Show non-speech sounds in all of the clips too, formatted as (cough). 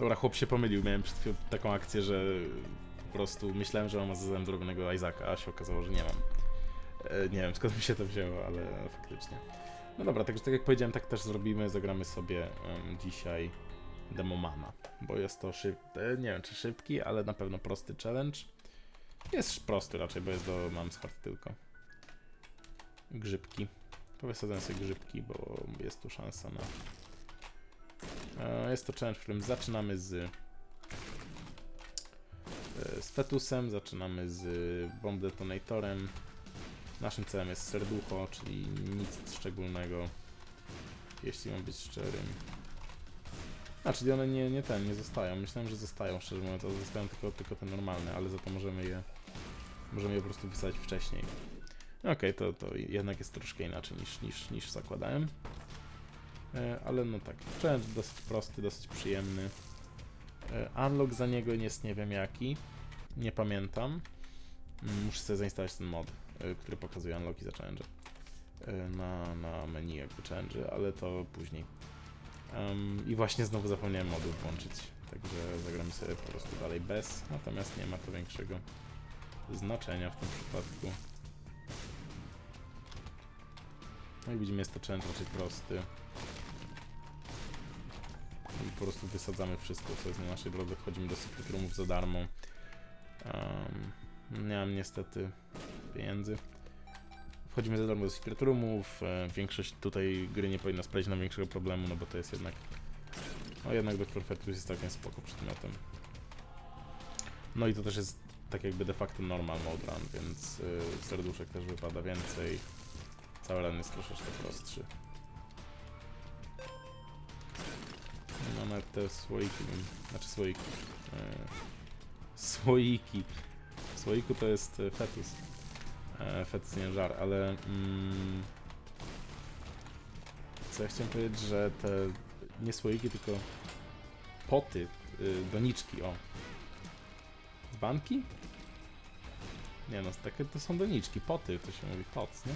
Dobra, chłop się pomylił. Miałem przed chwilą taką akcję, że po prostu myślałem, że mam z zrobionego Isaaca, a się okazało, że nie mam. E, nie wiem skąd mi się to wzięło, ale faktycznie. No dobra, także tak jak powiedziałem, tak też zrobimy. Zagramy sobie em, dzisiaj Demomana, bo jest to szyb... e, nie wiem czy szybki, ale na pewno prosty challenge. Jest prosty raczej, bo jest do mam hard tylko. Grzybki. Powysadzam sobie grzybki, bo jest tu szansa na... E, Jest to challenge, w którym zaczynamy z... e, Z fetusem, zaczynamy z bomb detonatorem. Naszym celem jest serducho, czyli nic szczególnego, jeśli mam być szczerym. A, czyli one nie, nie ten, nie zostają. Myślałem, że zostają, szczerze mówiąc, ale zostają tylko, tylko te normalne, ale za to możemy je, możemy je po prostu wysadzić wcześniej. Okej, to, to jednak jest troszkę inaczej niż, niż, niż zakładałem. E, ale no tak, challenge dosyć prosty, dosyć przyjemny. E, unlock za niego jest nie wiem jaki, nie pamiętam. Mm, Muszę sobie zainstalować ten mod, e, który pokazuje unlocki za challenge na, na menu jakby challenge, ale to później. Em, I właśnie znowu zapomniałem modów włączyć, także zagramy sobie po prostu dalej bez, natomiast nie ma to większego znaczenia w tym przypadku. I widzimy, jest to challenge raczej prosty. Po prostu wysadzamy wszystko, co jest na naszej drodze. Wchodzimy do secret roomów za darmo. Um, nie mam niestety pieniędzy. Wchodzimy za darmo do secret roomów. E, większość tutaj gry nie powinna sprawić nam większego problemu, no bo to jest jednak... No jednak Dr. Fetus jest całkiem spoko przedmiotem. No i to też jest tak jakby de facto normal mode run, więc y, serduszek też wypada więcej. Cały run jest troszeczkę prostszy. No nawet te słoiki, bym- znaczy słoiki. E, słoiki. Słoiku to jest e, fetus. E, fetus nie żar, ale... Mm, co ja chciałem powiedzieć, że te nie słoiki, tylko poty, y, doniczki, o. Banki? Nie no, takie to są doniczki, poty, to się mówi pots, nie?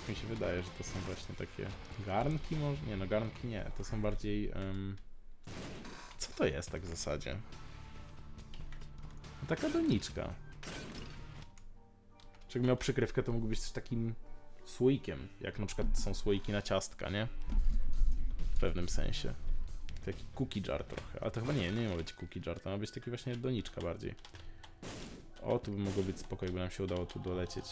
Tak mi się wydaje, że to są właśnie takie garnki może? Nie no, garnki nie, to są bardziej... em, Co to jest tak w zasadzie? No, taka doniczka. Czy miał przykrywkę, to mógł być też takim słoikiem, jak na przykład są słoiki na ciastka, nie? W pewnym sensie. Taki cookie jar trochę, ale to chyba nie, nie ma być cookie jar, to ma być taki właśnie doniczka bardziej. O, tu by mogło być spoko, jakby nam się udało tu dolecieć.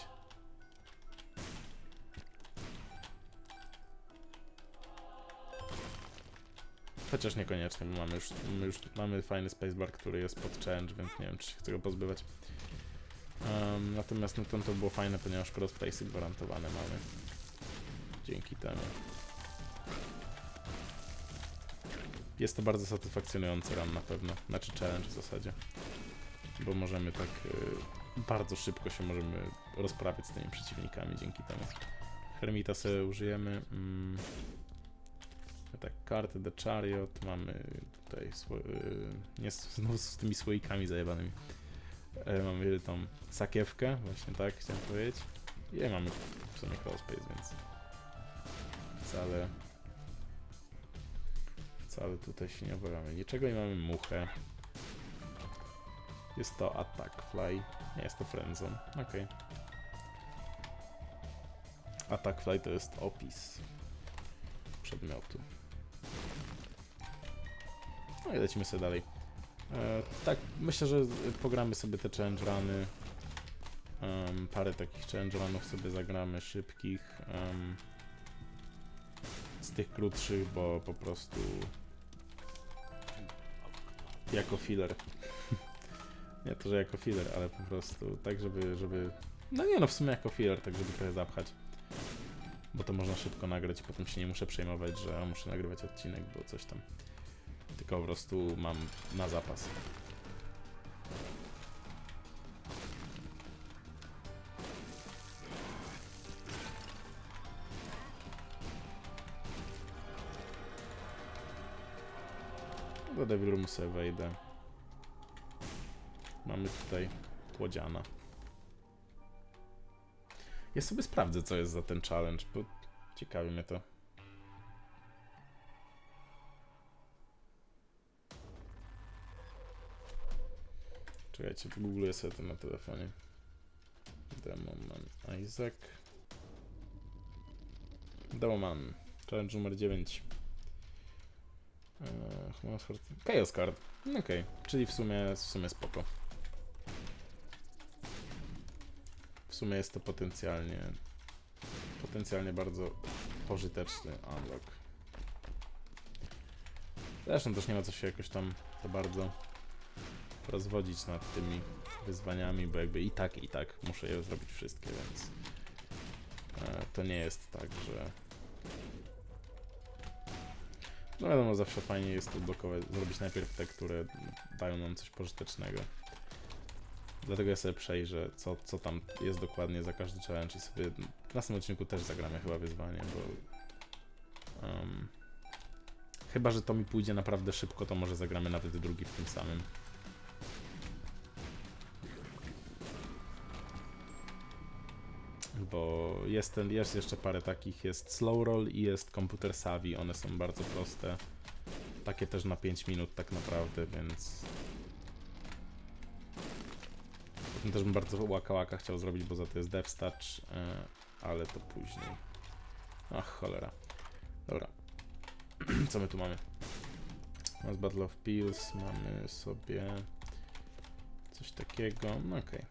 Chociaż niekoniecznie, bo mamy już, już mamy fajny spacebar, który jest pod challenge, więc nie wiem, czy się chcę go pozbywać. Um, natomiast no, to było fajne, ponieważ crossface'y gwarantowane mamy. Dzięki temu. Jest to bardzo satysfakcjonujący run na pewno, znaczy challenge w zasadzie. Bo możemy tak y, bardzo szybko się możemy rozprawiać z tymi przeciwnikami dzięki temu. Hermita sobie użyjemy. Mm. Tak, kartę The Chariot, mamy tutaj y, nie znowu z tymi słoikami zajebanymi. E, mamy tą sakiewkę, właśnie tak chciałem powiedzieć. I mamy w sumie crosspace, więc wcale wcale tutaj się nie obawiamy niczego i mamy muchę. Jest to Attack Fly. Nie jest to Friendzone. Okej. Attack Fly to jest opis przedmiotu. No i lecimy sobie dalej. E, tak, myślę, że pogramy sobie te challenge runy. Em, parę takich challenge runów sobie zagramy szybkich. em, z tych krótszych, bo po prostu jako filler. (laughs) nie to, że jako filler, ale po prostu tak, żeby, żeby... No nie no, w sumie jako filler, tak żeby trochę zapchać. Bo to można szybko nagrać i potem się nie muszę przejmować, że muszę nagrywać odcinek, bo coś tam. Tylko po prostu mam na zapas. Do Devil Room sobie wejdę. Mamy tutaj Łodziana. Ja sobie sprawdzę, co jest za ten challenge, bo ciekawi mnie to. Czekajcie, googluję sobie to na telefonie. Demoman Isaac. Demoman. Challenge numer 9. Eee, Chaos Card. Okej, czyli w sumie, w sumie spoko. W sumie jest to potencjalnie potencjalnie bardzo pożyteczny unlock. Zresztą też nie ma co się jakoś tam za bardzo rozwodzić nad tymi wyzwaniami, bo jakby i tak, i tak muszę je zrobić wszystkie, więc e, to nie jest tak, że no wiadomo, zawsze fajnie jest odblokować, zrobić najpierw te, które dają nam coś pożytecznego. Dlatego ja sobie przejrzę, co, co tam jest dokładnie za każdy challenge i sobie w następnym odcinku też zagramy chyba wyzwanie, bo em, chyba, że to mi pójdzie naprawdę szybko, to może zagramy nawet drugi w tym samym. Bo jest, ten, jest jeszcze parę takich, jest slow roll i jest komputer savvy, one są bardzo proste. Takie też na 5 minut tak naprawdę, więc Potem też bym bardzo łaka łaka chciał zrobić, bo za to jest DevStouch, e, ale to później. Ach, cholera. Dobra. (clears throat) Co my tu mamy? Mass Battle of Pills, mamy sobie coś takiego. No okej.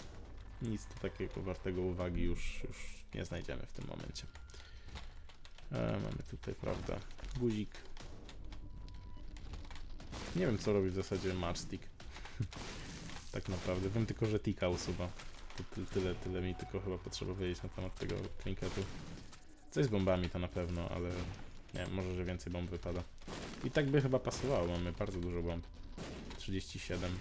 Nic takiego wartego uwagi już, już nie znajdziemy w tym momencie. E, mamy tutaj, prawda, guzik. Nie wiem, co robi w zasadzie matchstick. (laughs) tak naprawdę. Wiem tylko, że tika usuwa. To ty, tyle, tyle mi tylko chyba potrzeba wiedzieć na temat tego trinketu. Coś z bombami to na pewno, ale nie wiem, może, że więcej bomb wypada. I tak by chyba pasowało, mamy bardzo dużo bomb. 37.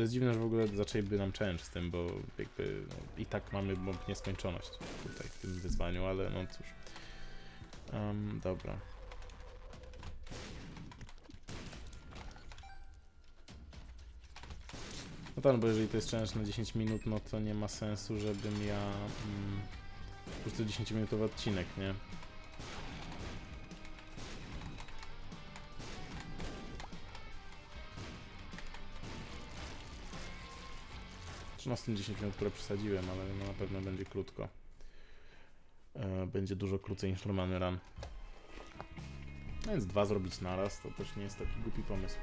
Co jest dziwne, że w ogóle zaczęliby nam challenge z tym, bo jakby no, i tak mamy bomb nieskończoność tutaj w tym wyzwaniu, ale no cóż. Em, dobra. No tak, no bo jeżeli to jest challenge na 10 minut, no to nie ma sensu, żebym ja mm, po prostu 10-minutowy odcinek, nie? No z tym 10 minut, które przesadziłem, ale no na pewno będzie krótko. E, będzie dużo krócej niż normalny run. No więc dwa zrobić naraz, to też nie jest taki głupi pomysł.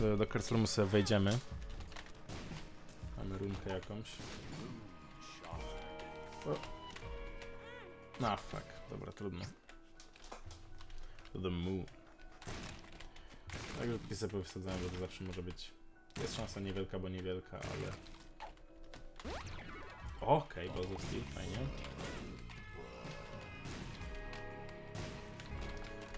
Do, do Roomu sobie wejdziemy. Mamy runkę jakąś. O. Na fuck, dobra, trudno. To the moon. Tak, że sobie bo to zawsze może być. Jest szansa niewielka, bo niewielka, ale. Okej, okay, of Steel, fajnie.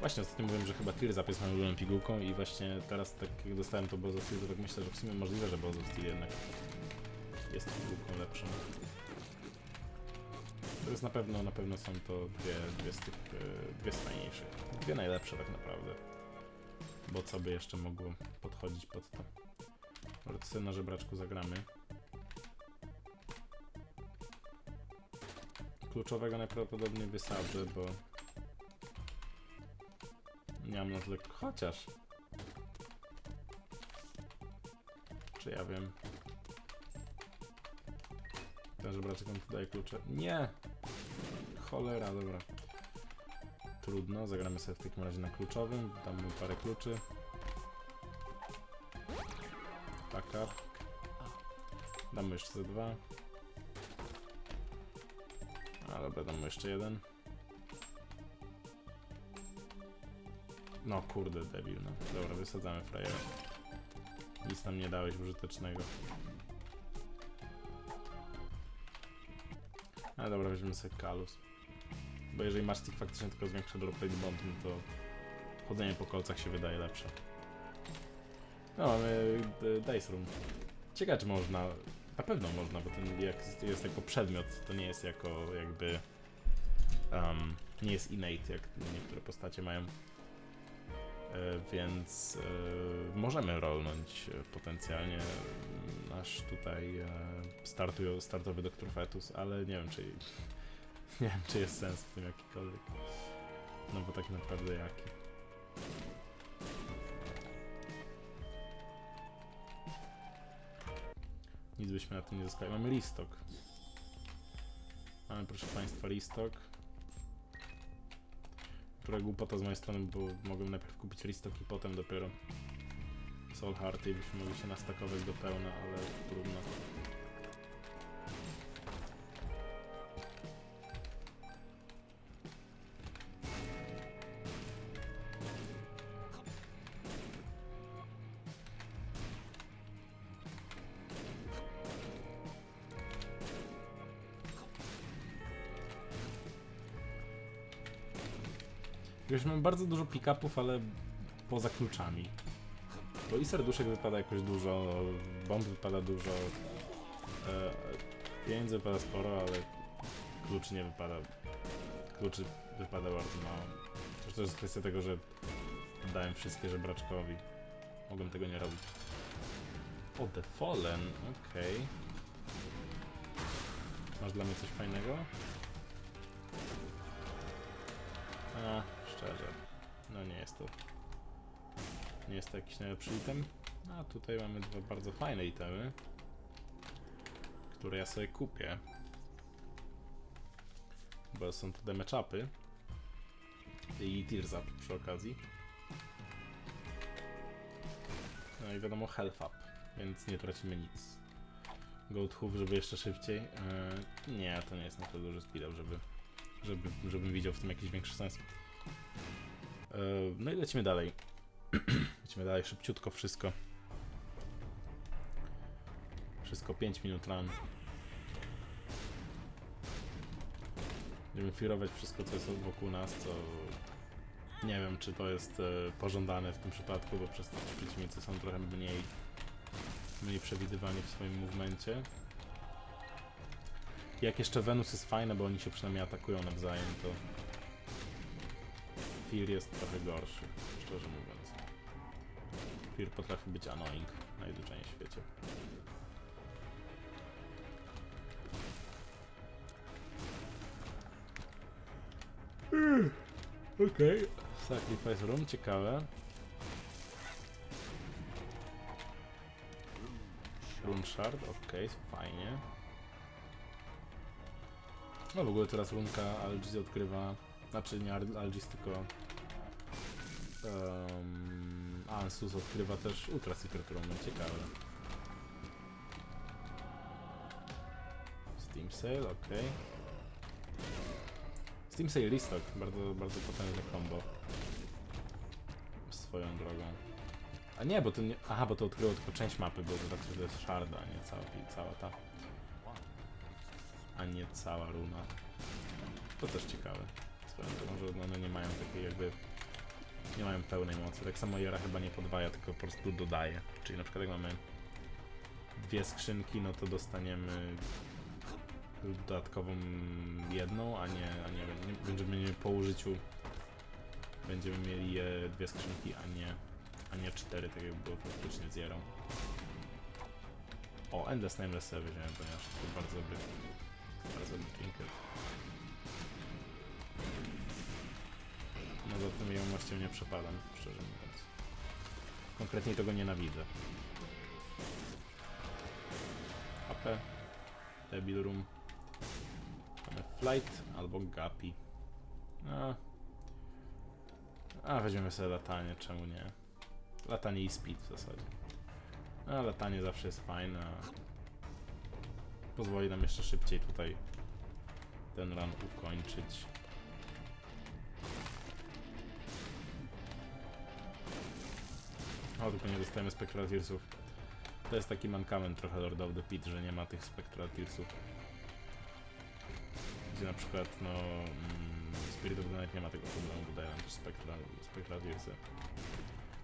Właśnie ostatnio mówiłem, że chyba Tears Up jest moją ulubioną pigułką i właśnie teraz tak jak dostałem to Balls Steel, to tak myślę, że w sumie możliwe, że Balls Steel jednak jest pigułką lepszą. To jest na pewno, na pewno są to dwie, dwie z tych, e, dwie z fajniejszych. Dwie najlepsze tak naprawdę. Bo co by jeszcze mogło podchodzić pod to? Sobie na żebraczku zagramy. Kluczowego najprawdopodobniej wysadzę, bo nie mam na tyle... Chociaż... Czy ja wiem? Ten żebraczek on tu klucze. Nie! Cholera, dobra. Trudno, zagramy sobie w takim razie na kluczowym. Dam mu parę kluczy. Taka. Dam mu jeszcze ze dwa. A dobra, dam mu jeszcze jeden. No kurde, debil, no. Dobra, wysadzamy frajera. Nic nam nie dałeś użytecznego. Ale dobra, weźmiemy sobie kalus. Bo jeżeli masz stick faktycznie tylko zwiększa drop rate bomb, no to chodzenie po kolcach się wydaje lepsze. No, mamy e, Dice Room. Ciekawe, czy można... Na pewno można, bo ten jak jest jako przedmiot, to nie jest jako jakby um, nie jest innate, jak niektóre postacie mają. E, więc e, możemy rolnąć e, potencjalnie nasz tutaj startują, startowy Dr. Fetus, ale nie wiem, czy (laughs) nie wiem, czy jest sens w tym jakikolwiek. No bo tak naprawdę jaki. Nic byśmy na tym nie zyskali. Mamy listok. Mamy, proszę Państwa, listok. Która głupota z mojej strony, bo mogłem najpierw kupić listok i potem dopiero Soul Hearty i byśmy mogli się nastakować do pełna, ale trudno. Bardzo dużo pick-upów, ale poza kluczami. Bo i serduszek wypada jakoś dużo, bomb wypada dużo, e, pieniędzy wypada sporo, ale kluczy nie wypada. Kluczy wypada bardzo mało. To jest kwestia tego, że dałem wszystkie żebraczkowi. Mogłem tego nie robić. O, The Fallen, okej. Masz dla mnie coś fajnego? A, szczerze. No nie jest to. Nie jest to jakiś najlepszy item. A tutaj mamy dwa bardzo fajne itemy, które ja sobie kupię. Bo są to upy. I tears up przy okazji. No i wiadomo health up, więc nie tracimy nic. Gold hoof, żeby jeszcze szybciej. Yy, nie, to nie jest na tyle duży speed żeby, żeby, żebym widział w tym jakiś większy sens. Yy, no i lecimy dalej. (clears throat) lecimy dalej szybciutko wszystko. Wszystko 5 minut run. Będziemy firować wszystko, co jest wokół nas, co nie wiem, czy to jest e, pożądane w tym przypadku, bo przez to ci przeciwnicy są trochę mniej, mniej przewidywani w swoim movemencie. Jak jeszcze Venus jest fajne, bo oni się przynajmniej atakują nawzajem, to Fear jest trochę gorszy, szczerze mówiąc. Fear potrafi być annoying najzwyczajniej w świecie. Okej. Sacrifice Room, ciekawe. Rune Shard, okej, fajnie. No w ogóle teraz runka Algis odkrywa, znaczy nie Al- Algis, tylko um, Ansus odkrywa też Ultra Secret Room, ciekawe. Steam Sale, okej. Steam Sale Restock, bardzo, bardzo potężne combo. Swoją drogą. A nie, bo to nie... Aha, bo to odkryło tylko część mapy, bo to znaczy, że to jest sharda, a nie cała, cała ta... A nie cała runa. To też ciekawe. Swoją drogą, że one nie mają takiej jakby... Nie mają pełnej mocy. Tak samo Jera chyba nie podwaja, tylko po prostu dodaje. Czyli na przykład jak mamy dwie skrzynki, no to dostaniemy dodatkową jedną, a nie, a nie, nie będziemy mieli po użyciu będziemy mieli dwie skrzynki, a nie, a nie cztery, tak jak było faktycznie z Jerą. O, Endless Nameless sobie weźmiemy, ponieważ to bardzo dobry, bardzo dobry trinket. Ją właściwie nie przepadam, szczerze mówiąc. Konkretnie tego nienawidzę. AP, Debil Room. Mamy Flight albo Guppy. A. A, weźmiemy sobie latanie, czemu nie? Latanie i speed w zasadzie. A, latanie zawsze jest fajne. Pozwoli nam jeszcze szybciej tutaj ten run ukończyć. O, tylko nie dostajemy Spectral Tearsów. To jest taki mankament trochę Lord of the Pit, że nie ma tych Spectral Tearsów. Gdzie na przykład, no, mm, Spirit of the Night nie ma tego problemu, bo daje nam też Spectral, Spectral Tearsy.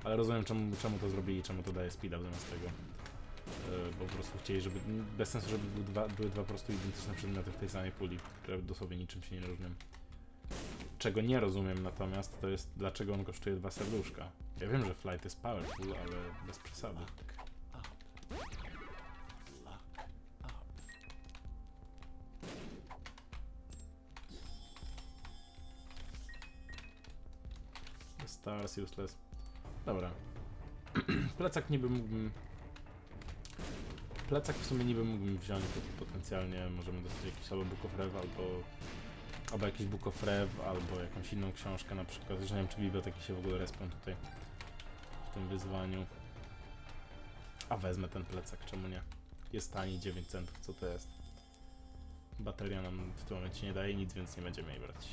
Ale rozumiem czemu, czemu to zrobili, czemu to daje speeda zamiast tego. Yy, bo po prostu chcieli, żeby, bez sensu, żeby były dwa, były dwa po prostu identyczne przedmioty w tej samej puli, które dosłownie niczym się nie różnią. Czego nie rozumiem natomiast, to jest dlaczego on kosztuje dwa serduszka. Ja wiem, że flight jest powerful, ale bez przesady. Stars useless. Dobra. (clears throat) Plecak niby mógłbym... Plecak w sumie niby mógłbym wziąć, bo potencjalnie możemy dostać jakiś albo Book of Rev, albo... Albo jakiś Book of Rev, albo jakąś inną książkę na przykład. Że nie wiem, czy biblioteki się w ogóle respią tutaj w tym wyzwaniu. A wezmę ten plecak, czemu nie? Jest tani, 9 centów, co to jest? Bateria nam w tym momencie nie daje nic, więc nie będziemy jej brać.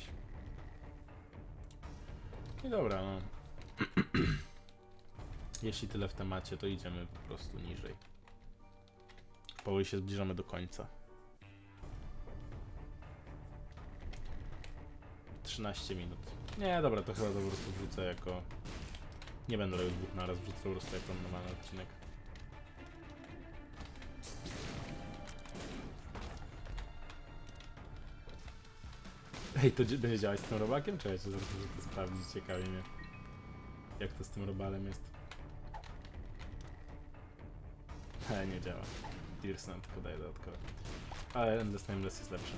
I dobra, no. (clears throat) Jeśli tyle w temacie, to idziemy po prostu niżej. Powoli się zbliżamy do końca. 13 minut. Nie, dobra, to chyba to po prostu wrzucę jako... Nie będę robił dwóch naraz, wrzucę po prostu jako normalny odcinek. Ej, to dzie- będzie działać z tym robakiem? Czekajcie, zaraz muszę to sprawdzić, ciekawi mnie. Jak to z tym robalem jest. He, nie działa. Dearson tylko daje dodatkowe. Ale Endless Nameless jest lepszy.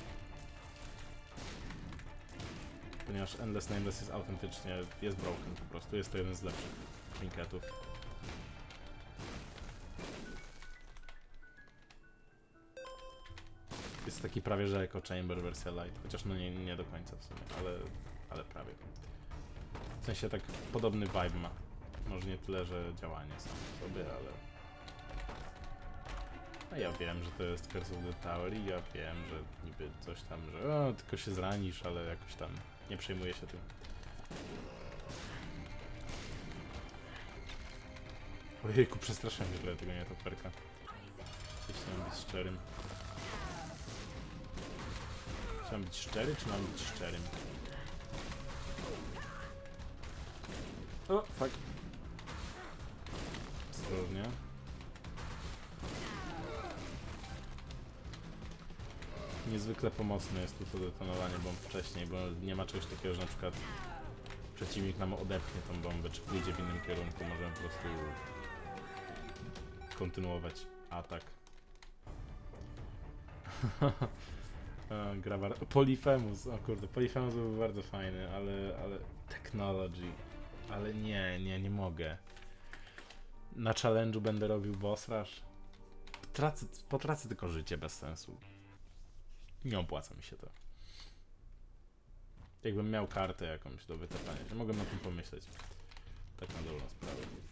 Ponieważ Endless Nameless jest autentycznie, jest broken po prostu, jest to jeden z lepszych trinketów. Jest taki prawie że Echo Chamber wersja light, chociaż no nie, nie do końca w sumie, ale, ale prawie. W sensie tak podobny vibe ma. Może nie tyle, że działanie sam w sobie, ale... A ja wiem, że to jest Curse of the Tower i ja wiem, że niby coś tam, że o, tylko się zranisz, ale jakoś tam nie przejmuję się tym. Ojejku, przestraszyłem się trochę tego nietoperka. Jeśli mam być szczerym. Czy mam być szczery, czy mam być szczerym? O, fuck. Ostrożnie. Niezwykle pomocne jest tu to detonowanie bomb wcześniej, bo nie ma czegoś takiego, że na przykład przeciwnik nam odepchnie tą bombę, czy pójdzie w innym kierunku, możemy po prostu kontynuować atak. (laughs) A, Grabar... Polyphemus, o kurde, Polyphemus był bardzo fajny, ale, ale... Technology. Ale nie, nie, nie mogę. Na challenge'u będę robił boss rush. Tracę, potracę tylko życie bez sensu. Nie opłaca mi się to. Jakbym miał kartę jakąś do wytapania, mogłem na tym pomyśleć. Tak na dobrą sprawę.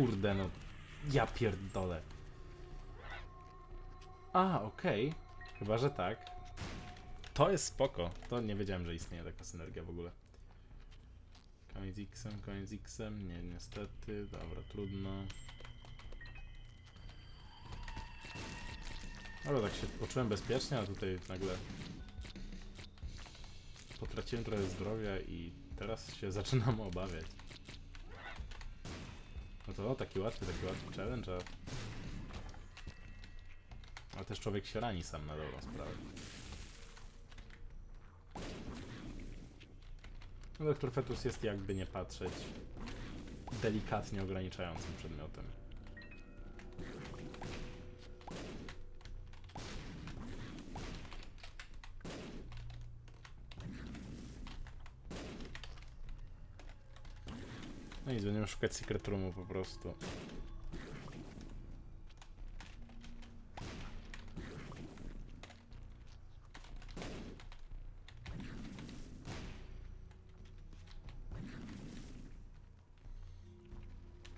Kurde no. Ja pierdolę. A, okej. Chyba, że tak. To jest spoko. To nie wiedziałem, że istnieje taka synergia w ogóle. Koniec X-em, koniec X-em. Nie, niestety. Dobra, trudno. Ale tak się poczułem bezpiecznie, a tutaj nagle potraciłem trochę zdrowia i teraz się (laughs) zaczynam obawiać. No to o, taki łatwy, taki łatwy challenge. Ale też człowiek się rani sam na dobrą sprawę. No, Doktor Fetus jest jakby nie patrzeć delikatnie ograniczającym przedmiotem. Nic, będziemy szukać secret roomu po prostu.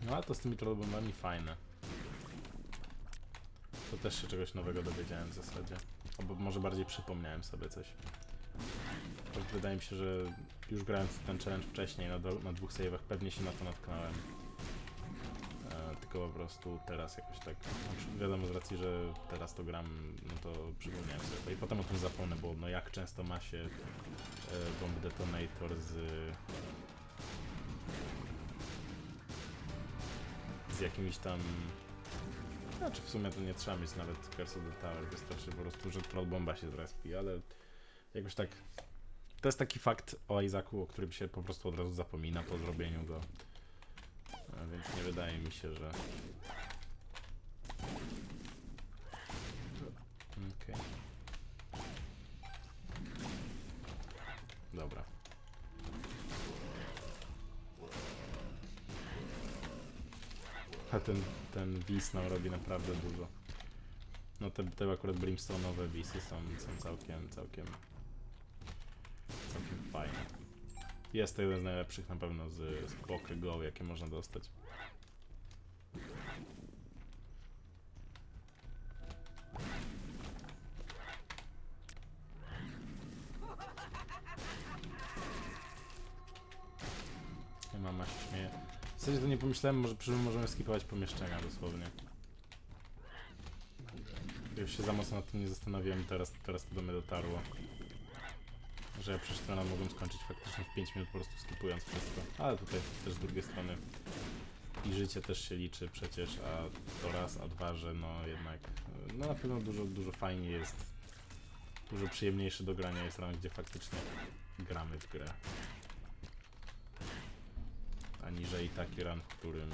No a to z tymi trollbombami fajne. To też się czegoś nowego dowiedziałem w zasadzie. Albo może bardziej przypomniałem sobie coś. Wydaje mi się, że już grając ten challenge wcześniej na, na dwóch save'ach pewnie się na to natknąłem. E, tylko po prostu teraz jakoś tak, wiadomo z racji, że teraz to gram, no to przypomniałem sobie to. I potem o tym zapomnę, bo no jak często ma się e, bomb detonator z z jakimiś tam znaczy w sumie to nie trzeba mieć nawet Curse of the Tower, wystarczy po prostu, że troll bomba się zrespi, ale jakoś tak to jest taki fakt o Isaacu, o którym się po prostu od razu zapomina po zrobieniu go. A więc nie wydaje mi się, że... Okej. Dobra. A ten, ten Wiz nam robi naprawdę dużo. No te, te akurat brimstone'owe Wisy są, są całkiem, całkiem fajne. Jest to jeden z najlepszych na pewno z, z Poke Go, jakie można dostać. Nie mama się śmieje. W zasadzie to nie pomyślałem, może przy możemy skipować pomieszczenia dosłownie. Już się za mocno nad tym nie zastanawiałem, teraz, teraz to do mnie dotarło. Że to mogłem skończyć faktycznie w 5 minut po prostu skipując wszystko. Ale tutaj też z drugiej strony i życie też się liczy przecież, a to raz, a dwa, że no jednak no na pewno dużo, dużo fajniej jest, dużo przyjemniejsze do grania jest rano, gdzie faktycznie gramy w grę. Aniżeli taki run, w którym,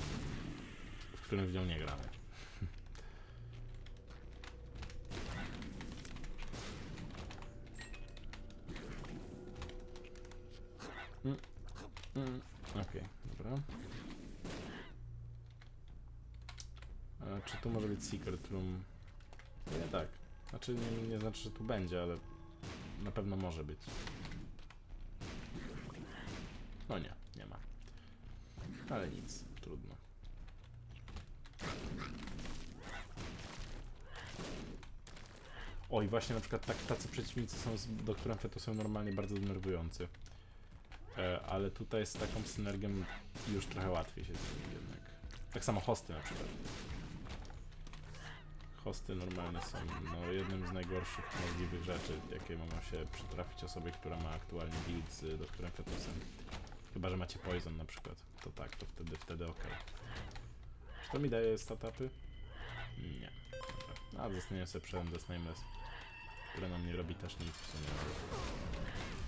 w którym w nią nie gramy. Mm, mm, Okej, dobra. Czy tu może być secret room? Nie tak. Znaczy nie, nie znaczy, że tu będzie, ale na pewno może być. No nie, nie ma. Ale nic, trudno. Oj, właśnie na przykład tak, tacy przeciwnicy są z doktorem Fetu są normalnie bardzo denerwujący. E, ale tutaj z taką synergią już trochę łatwiej się z nimi jednak. Tak samo hosty na przykład. Hosty normalnie są no, jednym z najgorszych możliwych rzeczy, jakie mogą się przytrafić osobie, która ma aktualnie build z doktorem Fetusem. Chyba, że macie poison na przykład. To tak, to wtedy, wtedy ok. Czy to mi daje statupy? Nie. Dobra. A, zostaniemy sobie przy Endless Nameless, które nam nie robi też nic w sumie.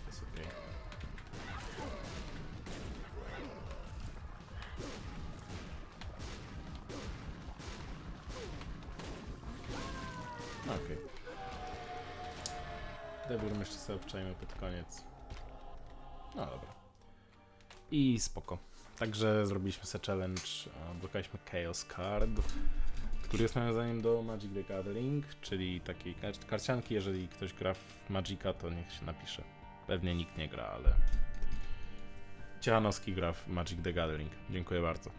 To jest okej. Okej. Devil jeszcze sobie obczajmy pod koniec. No dobra. I spoko. Także zrobiliśmy sobie challenge, a, odblokowaliśmy Chaos Card, który jest nawiązaniem do Magic the Gathering, czyli takiej kar- karcianki. Jeżeli ktoś gra w Magica, to niech się napisze. Pewnie nikt nie gra, ale Ciechanowski gra w Magic the Gathering. Dziękuję bardzo.